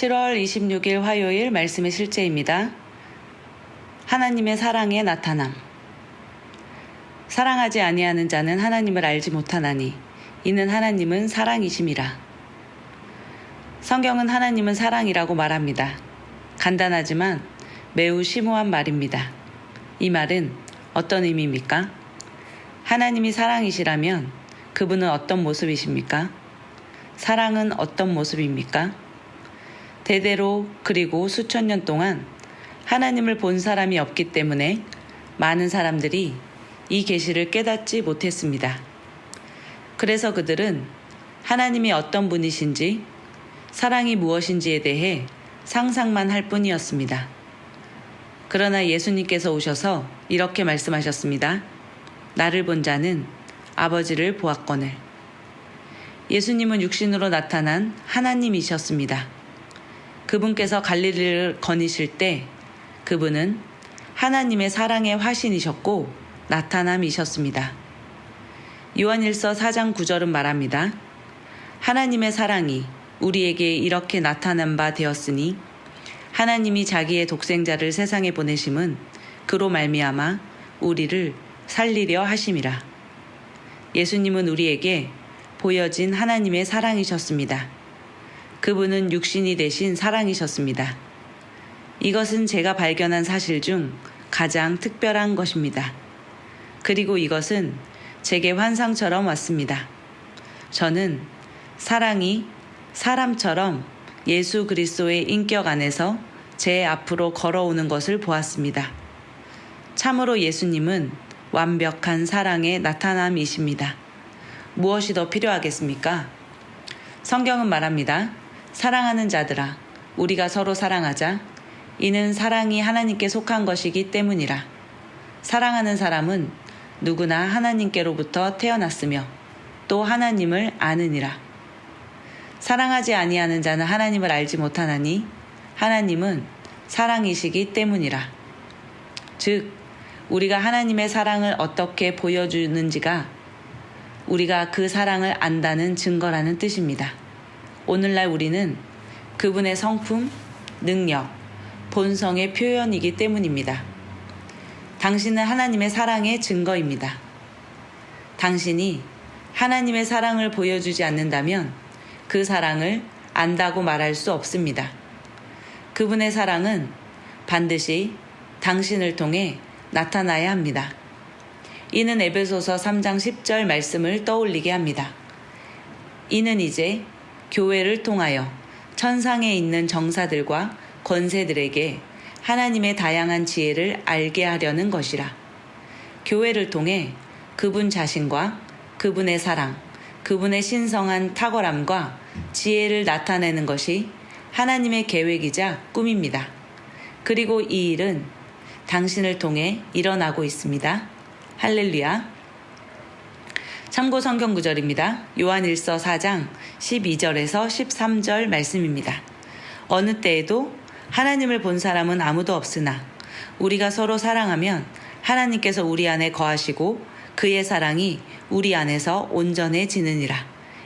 7월 26일 화요일 말씀의 실제입니다. 하나님의 사랑의 나타남. 사랑하지 아니하는 자는 하나님을 알지 못하나니 이는 하나님은 사랑이심이라. 성경은 하나님은 사랑이라고 말합니다. 간단하지만 매우 심오한 말입니다. 이 말은 어떤 의미입니까? 하나님이 사랑이시라면 그분은 어떤 모습이십니까? 사랑은 어떤 모습입니까? 대대로 그리고 수천 년 동안 하나님을 본 사람이 없기 때문에 많은 사람들이 이 계시를 깨닫지 못했습니다. 그래서 그들은 하나님이 어떤 분이신지 사랑이 무엇인지에 대해 상상만 할 뿐이었습니다. 그러나 예수님께서 오셔서 이렇게 말씀하셨습니다. 나를 본 자는 아버지를 보았거늘. 예수님은 육신으로 나타난 하나님이셨습니다. 그분께서 갈릴리를 거니실 때 그분은 하나님의 사랑의 화신이셨고 나타남이셨습니다. 요한일서 4장 9절은 말합니다. 하나님의 사랑이 우리에게 이렇게 나타난 바 되었으니 하나님이 자기의 독생자를 세상에 보내심은 그로 말미암아 우리를 살리려 하심이라. 예수님은 우리에게 보여진 하나님의 사랑이셨습니다. 그분은 육신이 되신 사랑이셨습니다. 이것은 제가 발견한 사실 중 가장 특별한 것입니다. 그리고 이것은 제게 환상처럼 왔습니다. 저는 사랑이 사람처럼 예수 그리스도의 인격 안에서 제 앞으로 걸어오는 것을 보았습니다. 참으로 예수님은 완벽한 사랑의 나타남이십니다. 무엇이 더 필요하겠습니까? 성경은 말합니다. 사랑하는 자들아, 우리가 서로 사랑하자. 이는 사랑이 하나님께 속한 것이기 때문이라. 사랑하는 사람은 누구나 하나님께로부터 태어났으며 또 하나님을 아느니라. 사랑하지 아니하는 자는 하나님을 알지 못하나니 하나님은 사랑이시기 때문이라. 즉, 우리가 하나님의 사랑을 어떻게 보여주는지가 우리가 그 사랑을 안다는 증거라는 뜻입니다. 오늘날 우리는 그분의 성품, 능력, 본성의 표현이기 때문입니다. 당신은 하나님의 사랑의 증거입니다. 당신이 하나님의 사랑을 보여주지 않는다면 그 사랑을 안다고 말할 수 없습니다. 그분의 사랑은 반드시 당신을 통해 나타나야 합니다. 이는 에베소서 3장 10절 말씀을 떠올리게 합니다. 이는 이제 교회를 통하여 천상에 있는 정사들과 권세들에게 하나님의 다양한 지혜를 알게 하려는 것이라. 교회를 통해 그분 자신과 그분의 사랑, 그분의 신성한 탁월함과 지혜를 나타내는 것이 하나님의 계획이자 꿈입니다. 그리고 이 일은 당신을 통해 일어나고 있습니다. 할렐루야. 참고 성경 구절입니다. 요한일서 4장 12절에서 13절 말씀입니다. 어느 때에도 하나님을 본 사람은 아무도 없으나 우리가 서로 사랑하면 하나님께서 우리 안에 거하시고 그의 사랑이 우리 안에서 온전해지느니라.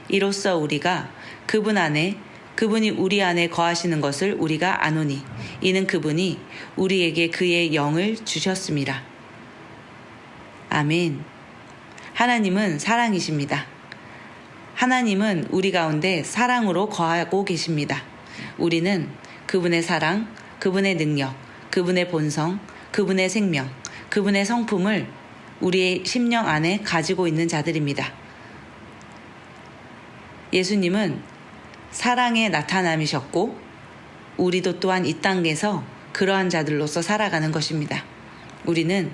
이로써 우리가 그분 안에 그분이 우리 안에 거하시는 것을 우리가 아노니 이는 그분이 우리에게 그의 영을 주셨습니다. 아멘. 하나님은 사랑이십니다. 하나님은 우리 가운데 사랑으로 거하고 계십니다. 우리는 그분의 사랑, 그분의 능력, 그분의 본성, 그분의 생명, 그분의 성품을 우리의 심령 안에 가지고 있는 자들입니다. 예수님은 사랑의 나타남이셨고, 우리도 또한 이 땅에서 그러한 자들로서 살아가는 것입니다. 우리는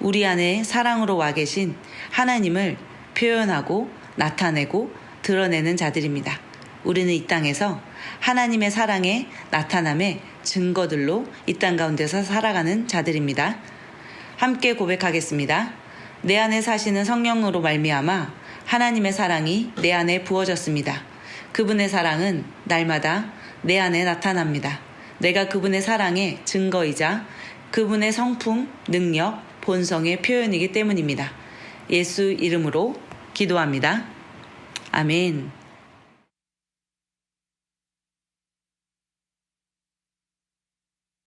우리 안에 사랑으로 와 계신 하나님을 표현하고 나타내고 드러내는 자들입니다. 우리는 이 땅에서 하나님의 사랑의 나타남의 증거들로 이 땅 가운데서 살아가는 자들입니다. 함께 고백하겠습니다. 내 안에 사시는 성령으로 말미암아 하나님의 사랑이 내 안에 부어졌습니다. 그분의 사랑은 날마다 내 안에 나타납니다. 내가 그분의 사랑의 증거이자 그분의 성품, 능력, 본성의 표현이기 때문입니다. 예수 이름으로 기도합니다. 아멘.